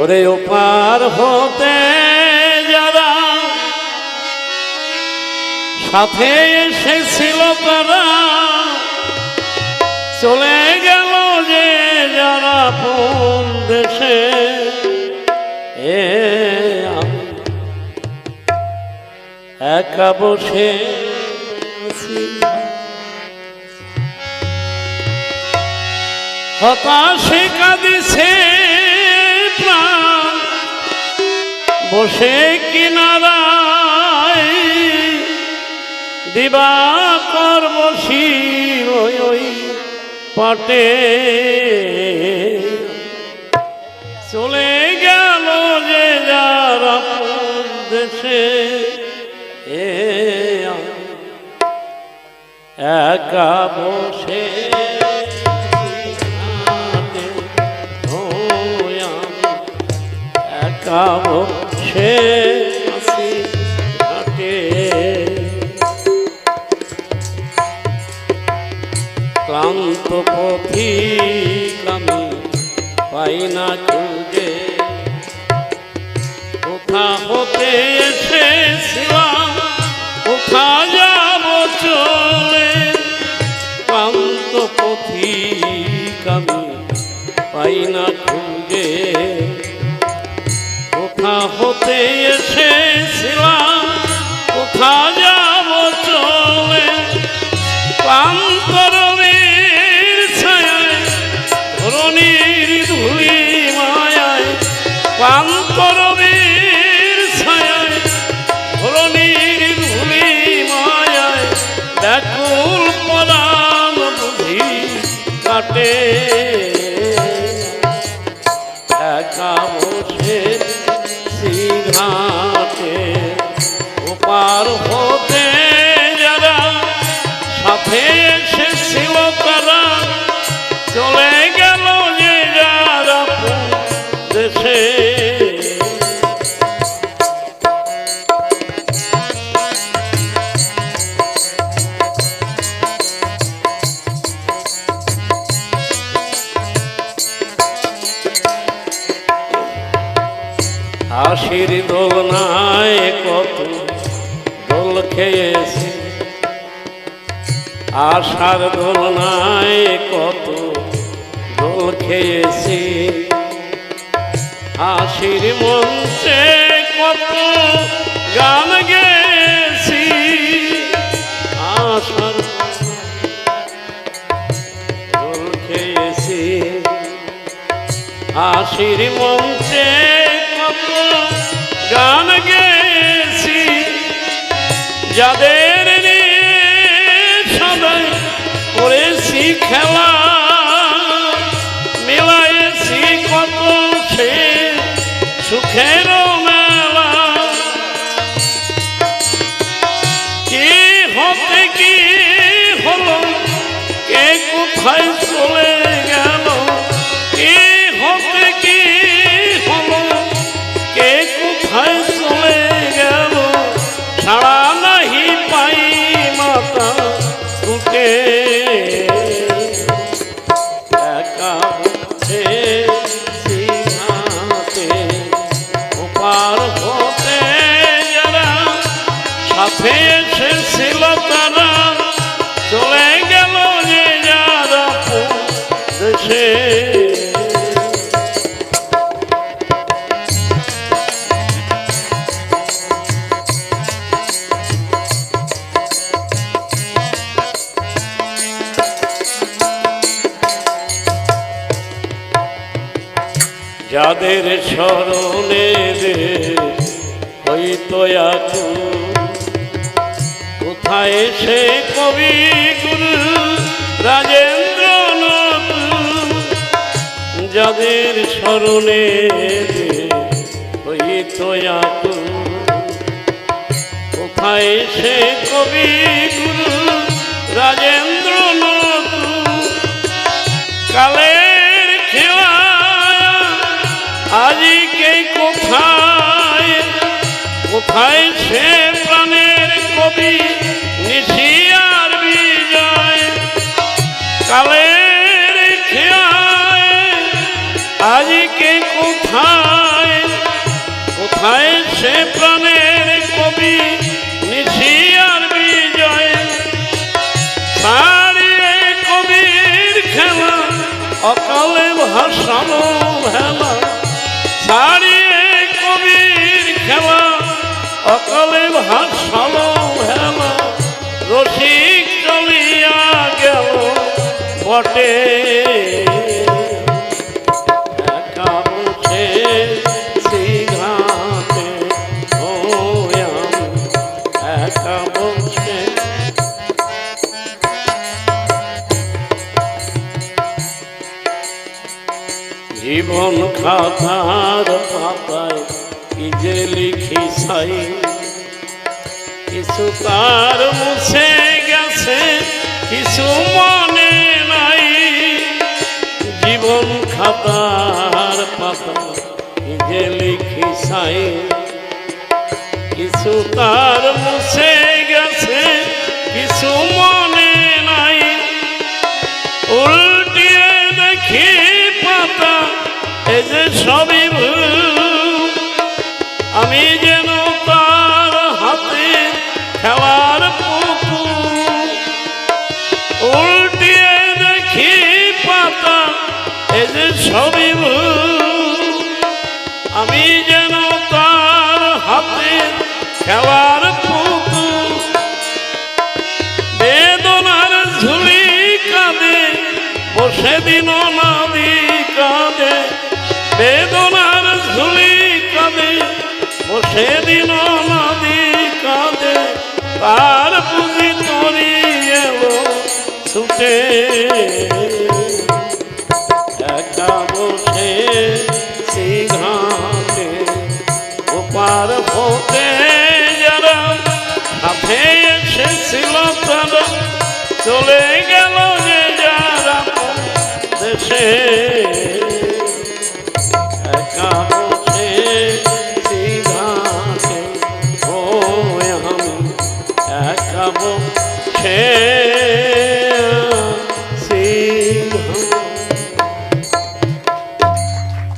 ওরে ওপার হতে যারা সাথে এসেছিল তারা চলে গেল যে যারা কোন দেশে এ একা বসে হতাশে কাঁদিছে বসে কিনারায় দিবা কর বসি ওই ওই পাটে। চলে গেল যে যার দেশে। একা বসে একা বসে ক্লান্ত পথিক আমি পাই না খুঁজে। কোথা হতে এসেছিলাম? পাই না খুঁজে কোথা হতে এসেছিলাম? একা বসে সিঘাটে ওপার হতে হাসির দোলনায় কত দোল খেয়েছি। আশার দোলনায় কত দোল খেয়েছি। হাসির মঞ্চে কত গান গেছি আশার দোল খেয়েছি। হাসির মঞ্চে গান গেছি যাদের সদাই করেছি খেলা মিলাইছি কত সে সুখের মেলা। কি হতে কি হলো, কে কোথায় চলে যাদের স্মরণে হইতো এখন, কোথায় সে কবি গুরু রাজেন্দ্র যাদের স্মরণে হইতো এখন, কোথায় সে কবি গুরু কোথায় কোথায় সে প্রাণের কবি নিশিয়ার বিজয়। কালের আজকে কোথায়? কোথায় সে প্রাণের কবি নিশিয়ার বিজয়? ছাড়িয়ে কবির খেলা অকালে ভাসানো ভেলা। অকালে ভাসানো ভেলা রসিক চলিয়া গেল বটে। জীবন খাতার পাতায় কি যে লিখি সাই। কিছু তার মুছে গেছে, কিছু মনে নাই। জীবন খাতার পাতা যে লিখি সাই কিছু তার মুছে গেছে, কিছু মনে নাই। উল্টিয়ে দেখি পাতা, এই যে সবই আমি যেন দিন নাদি কাঁদে বেদনার ঝুলি কাঁদে বসে দিন নাদি কাঁদে তার বুঝি তরি এলো